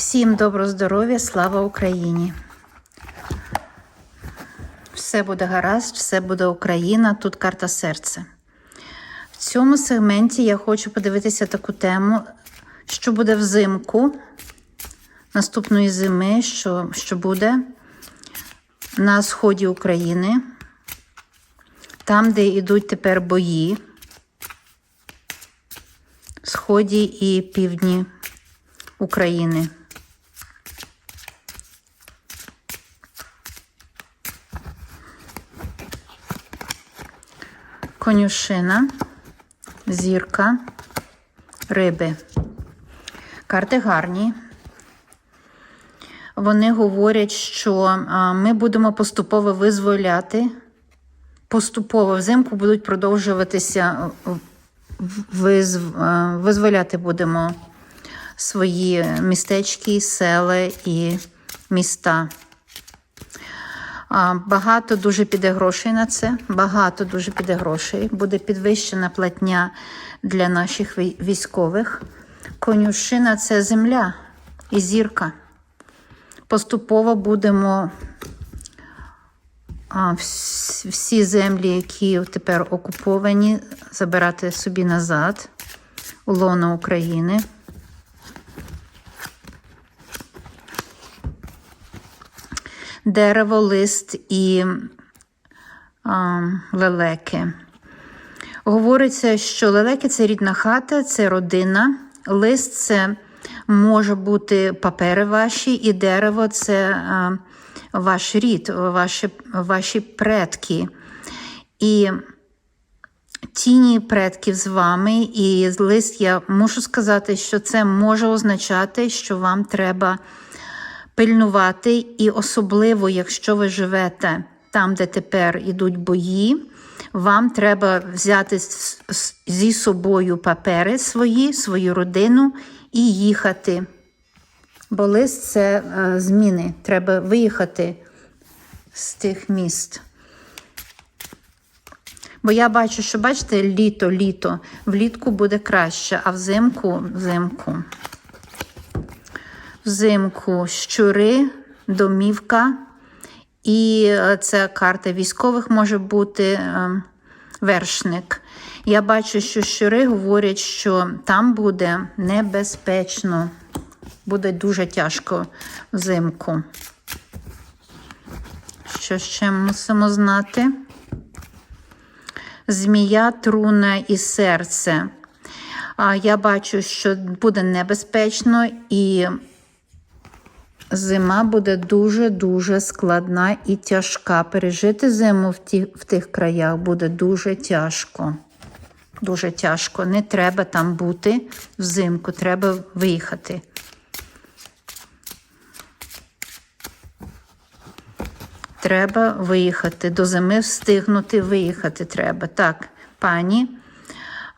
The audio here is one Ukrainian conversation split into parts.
Всім доброго здоров'я, слава Україні! Все буде гаразд, все буде Україна, тут карта серця. В цьому сегменті я хочу подивитися таку тему, що буде взимку наступної зими, що, що буде на сході України, там, де йдуть тепер бої, сході і півдні України. Конюшина, зірка, риби. Карти гарні. Вони говорять, що ми будемо поступово визволяти. Поступово взимку будуть продовжуватися визволяти будемо свої містечки, села і міста. Багато дуже піде грошей на це. Багато дуже піде грошей. Буде підвищена платня для наших військових. Конюшина це земля і зірка. Поступово будемо всі землі, які тепер окуповані, забирати собі назад у лоно України. Дерево, лист і а, лелеки. Говориться, що лелеки це рідна хата, це родина. Лист це може бути папери ваші, і дерево це а, ваш рід, ваші, ваші предки. І тіні предків з вами, і лист я мушу сказати, що це може означати, що вам треба пильнувати, і особливо, якщо ви живете там, де тепер ідуть бої, вам треба взяти зі собою папери свої, свою родину і їхати. Бо лист це е, зміни. Треба виїхати з тих міст. Бо я бачу, що бачите, літо, літо, влітку буде краще, а взимку, взимку. Взимку щури, домівка, і е, це карта військових може бути е, вершник. Я бачу, що щури говорять, що там буде небезпечно, буде дуже тяжко взимку. Що ще мусимо знати? Змія, труна і серце. Я бачу, що буде небезпечно і зима буде дуже-дуже складна і тяжка. Пережити зиму в, ті, в тих краях буде дуже тяжко. Дуже тяжко. Не треба там бути взимку, треба виїхати. Треба виїхати. До зими встигнути виїхати треба. Так, пані,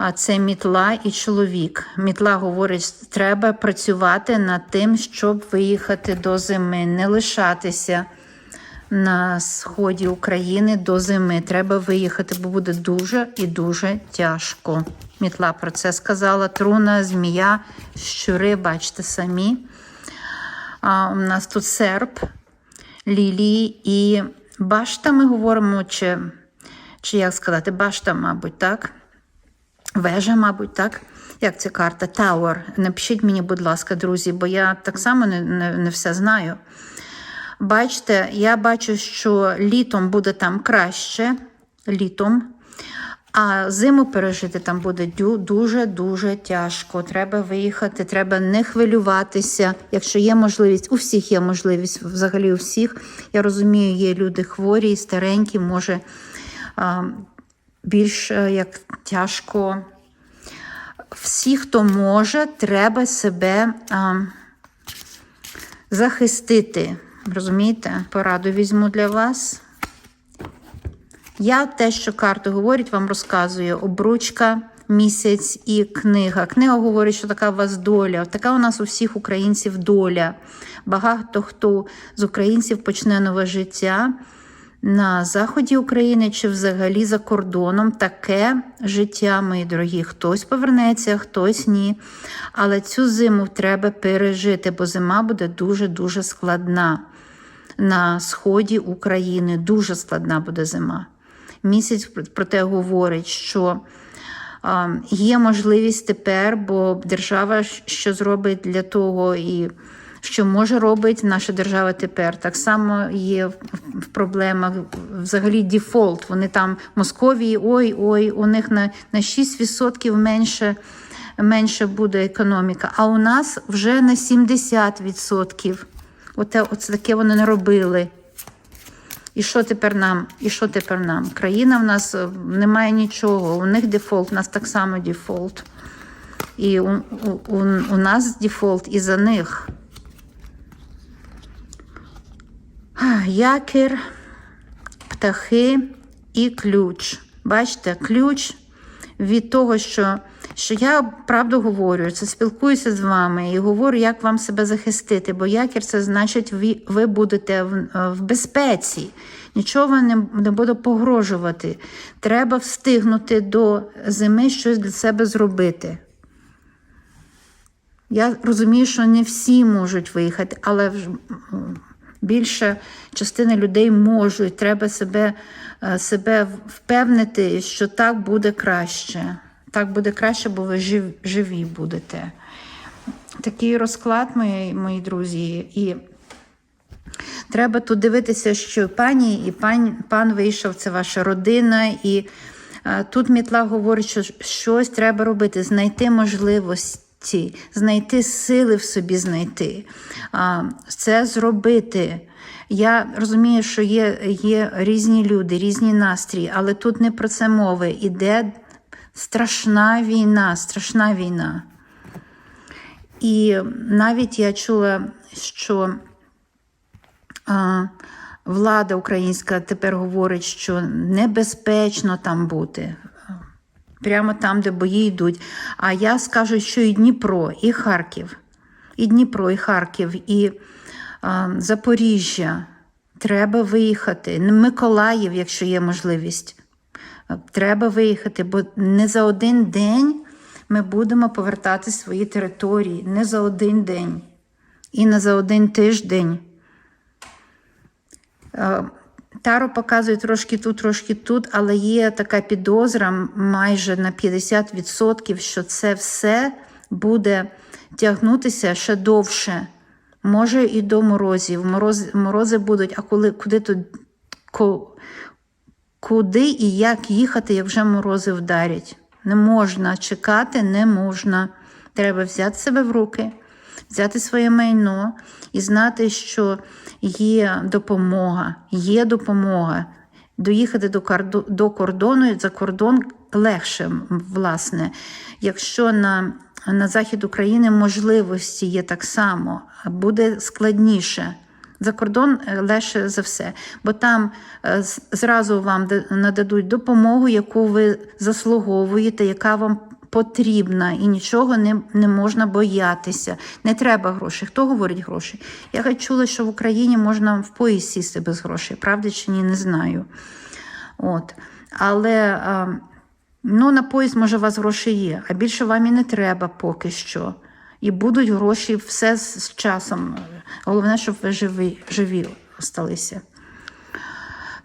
а це мітла і чоловік. Мітла говорить, треба працювати над тим, щоб виїхати до зими, не лишатися на сході України до зими. Треба виїхати, бо буде дуже і дуже тяжко. Мітла про це сказала. Труна, змія, щури, бачите самі. А, у нас тут серп, лілії і башта ми говоримо, чи, чи як сказати, башта, мабуть, так? Вежа, мабуть, так? Як ця карта? Tower. Напишіть мені, будь ласка, друзі, бо я так само не, не, не все знаю. Бачите, я бачу, що літом буде там краще, літом, а зиму пережити там буде дуже-дуже тяжко. Треба виїхати, треба не хвилюватися. Якщо є можливість, у всіх є можливість, взагалі у всіх. Я розумію, є люди хворі, старенькі, може більш е, як тяжко. Всі, хто може, треба себе а, захистити. Розумієте? Пораду візьму для вас. Я те, що карти говорять, вам розказую. Обручка, місяць і книга. Книга говорить, що така у вас доля. Така у нас у всіх українців доля. Багато хто з українців почне нове життя на заході України чи взагалі за кордоном таке життя, мої дорогі. Хтось повернеться, хтось ні. Але цю зиму треба пережити, бо зима буде дуже-дуже складна на сході України. Дуже складна буде зима. Місяць про те говорить, що є можливість тепер, бо держава що зробить для того і що може робити наша держава тепер. Так само є в проблемах взагалі дефолт. Вони там Московії, ой, ой, у них на, на 6% менше, менше буде економіка, а у нас вже на 70%. Оте, оце таке вони не робили. І що тепер нам? І що тепер нам? Країна в нас е, немає нічого. У них дефолт, у нас так само дефолт. І у, у, у нас дефолт і за них. А, Якір, птахи і ключ. Бачите, ключ від того, що, що я правду говорю, це спілкуюся з вами і говорю, як вам себе захистити, бо якір це значить, ви, ви будете в, в безпеці. Нічого не, не буде погрожувати. Треба встигнути до зими щось для себе зробити. Я розумію, що не всі можуть виїхати, але більша частина людей можуть. Треба себе, е, себе впевнити, що так буде краще. Так буде краще, бо ви жив- живі будете. Такий розклад, мої, мої друзі. І треба тут дивитися, що пані і пан, пан вийшов, це ваша родина. І е, тут мітла говорить, що щось треба робити, знайти можливості, знайти сили в собі знайти, це зробити. Я розумію, що є, є різні люди, різні настрої, але тут не про це мови. Іде страшна війна, страшна війна. І навіть я чула, що а, влада українська тепер говорить, що небезпечно там бути. Прямо там, де бої йдуть. А я скажу, що і Дніпро, і Харків, і Дніпро, і Харків, і а, Запоріжжя. Треба виїхати. Миколаїв, якщо є можливість. Треба виїхати, бо не за один день ми будемо повертати свої території. Не за один день. І не за один тиждень. Таро показує трошки тут, трошки тут, але є така підозра майже на 50%, що це все буде тягнутися ще довше. Може і до морозів. Морози, морози будуть, а коли куди тут куди і як їхати, як вже морози вдарять? Не можна чекати, не можна. Треба взяти себе в руки, взяти своє майно і знати, що є допомога, є допомога. Доїхати до, кордо- до кордону за кордон легше, власне. Якщо на, на захід України можливості є так само, буде складніше. За кордон е, легше за все, бо там е, зразу вам нададуть допомогу, яку ви заслуговуєте, яка вам потрібна, і нічого не, не можна боятися. Не треба грошей. Хто говорить гроші? Я чула, що в Україні можна в поїзд сісти без грошей. Правда чи ні, не знаю. От. Але ну, на поїзд, може, у вас гроші є, а більше вам і не треба поки що. І будуть гроші все з часом. Головне, щоб ви живі, живі осталися.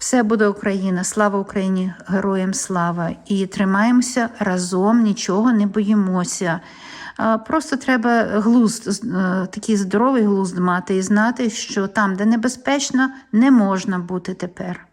Все буде Україна, слава Україні, героям слава! І тримаємося разом, нічого не боїмося. Просто треба глузд, е, такий здоровий глузд мати і знати, що там, де небезпечно, не можна бути тепер.